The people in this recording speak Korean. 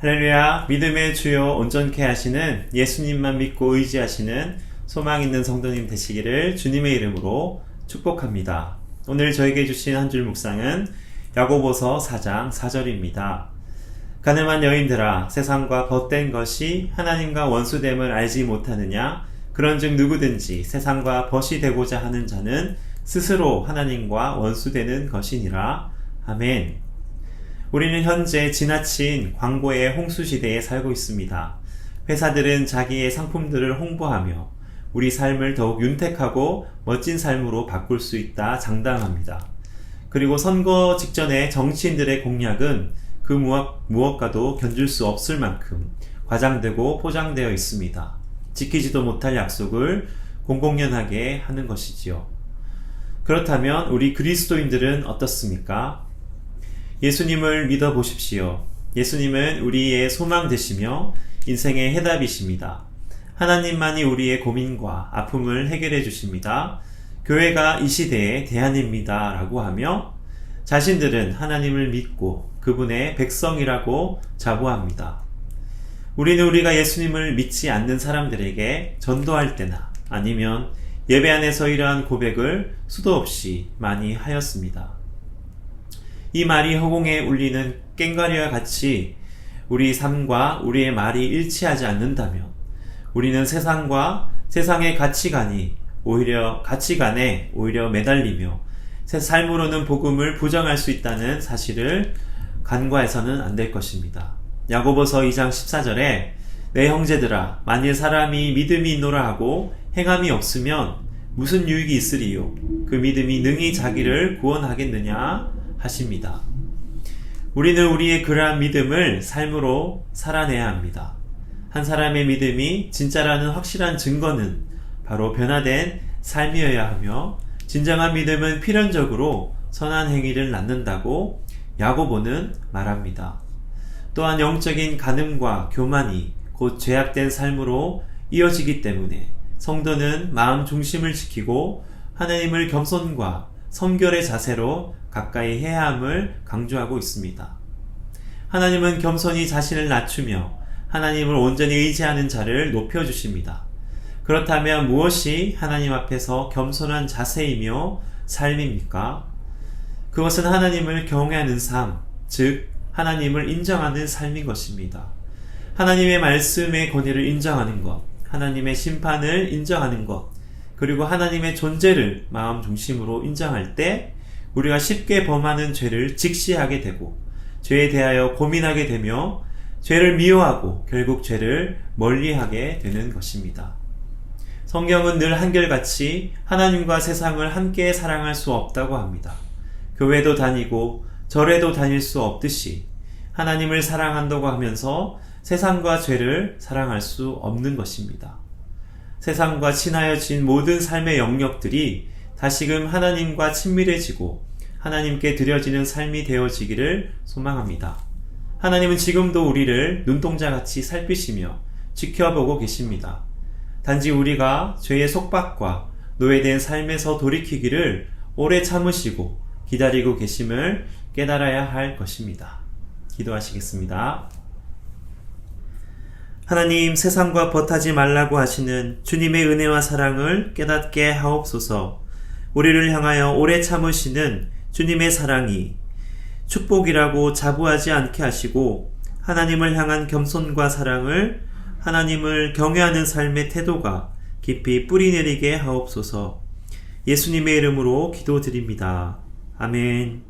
할렐루야, 믿음의 주요 온전케 하시는 예수님만 믿고 의지하시는 소망 있는 성도님 되시기를 주님의 이름으로 축복합니다. 오늘 저에게 주신 한 줄 묵상은 야고보서 4장 4절입니다. 가늠한 여인들아 세상과 벗된 것이 하나님과 원수됨을 알지 못하느냐 그런즉 누구든지 세상과 벗이 되고자 하는 자는 스스로 하나님과 원수되는 것이니라. 아멘. 우리는 현재 지나친 광고의 홍수 시대에 살고 있습니다. 회사들은 자기의 상품들을 홍보하며 우리 삶을 더욱 윤택하고 멋진 삶으로 바꿀 수 있다 장담합니다. 그리고 선거 직전에 정치인들의 공약은 그 무엇, 무엇과도 견줄 수 없을 만큼 과장되고 포장되어 있습니다. 지키지도 못할 약속을 공공연하게 하는 것이지요. 그렇다면 우리 그리스도인들은 어떻습니까? 예수님을 믿어 보십시오. 예수님은 우리의 소망 되시며 인생의 해답이십니다. 하나님만이 우리의 고민과 아픔을 해결해 주십니다. 교회가 이 시대의 대안입니다. 라고 하며 자신들은 하나님을 믿고 그분의 백성이라고 자부합니다. 우리는 우리가 예수님을 믿지 않는 사람들에게 전도할 때나 아니면 예배 안에서 이러한 고백을 수도 없이 많이 하였습니다. 이 말이 허공에 울리는 깽가리와 같이 우리 삶과 우리의 말이 일치하지 않는다면 우리는 세상과 세상의 가치관이 오히려 가치관에 오히려 매달리며 새 삶으로는 복음을 부정할 수 있다는 사실을 간과해서는 안 될 것입니다. 야고보서 2장 14절에 내 형제들아 만일 사람이 믿음이 있노라 하고 행함이 없으면 무슨 유익이 있으리요 그 믿음이 능히 자기를 구원하겠느냐 하십니다. 우리는 우리의 그러한 믿음을 삶으로 살아내야 합니다. 한 사람의 믿음이 진짜라는 확실한 증거는 바로 변화된 삶이어야 하며 진정한 믿음은 필연적으로 선한 행위를 낳는다고 야고보는 말합니다. 또한 영적인 가늠과 교만이 곧 죄악된 삶으로 이어지기 때문에 성도는 마음 중심을 지키고 하나님을 겸손과 성결의 자세로 가까이 해야 함을 강조하고 있습니다. 하나님은 겸손히 자신을 낮추며 하나님을 온전히 의지하는 자를 높여주십니다. 그렇다면 무엇이 하나님 앞에서 겸손한 자세이며 삶입니까? 그것은 하나님을 경외하는 삶, 즉, 하나님을 인정하는 삶인 것입니다. 하나님의 말씀의 권위를 인정하는 것, 하나님의 심판을 인정하는 것, 그리고 하나님의 존재를 마음 중심으로 인정할 때 우리가 쉽게 범하는 죄를 직시하게 되고 죄에 대하여 고민하게 되며 죄를 미워하고 결국 죄를 멀리하게 되는 것입니다. 성경은 늘 한결같이 하나님과 세상을 함께 사랑할 수 없다고 합니다. 교회도 다니고 절에도 다닐 수 없듯이 하나님을 사랑한다고 하면서 세상과 죄를 사랑할 수 없는 것입니다. 세상과 친하여진 모든 삶의 영역들이 다시금 하나님과 친밀해지고 하나님께 드려지는 삶이 되어지기를 소망합니다. 하나님은 지금도 우리를 눈동자 같이 살피시며 지켜보고 계십니다. 단지 우리가 죄의 속박과 노예된 삶에서 돌이키기를 오래 참으시고 기다리고 계심을 깨달아야 할 것입니다. 기도하시겠습니다. 하나님 세상과 벗하지 말라고 하시는 주님의 은혜와 사랑을 깨닫게 하옵소서. 우리를 향하여 오래 참으시는 주님의 사랑이 축복이라고 자부하지 않게 하시고 하나님을 향한 겸손과 사랑을 하나님을 경외하는 삶의 태도가 깊이 뿌리내리게 하옵소서. 예수님의 이름으로 기도드립니다. 아멘.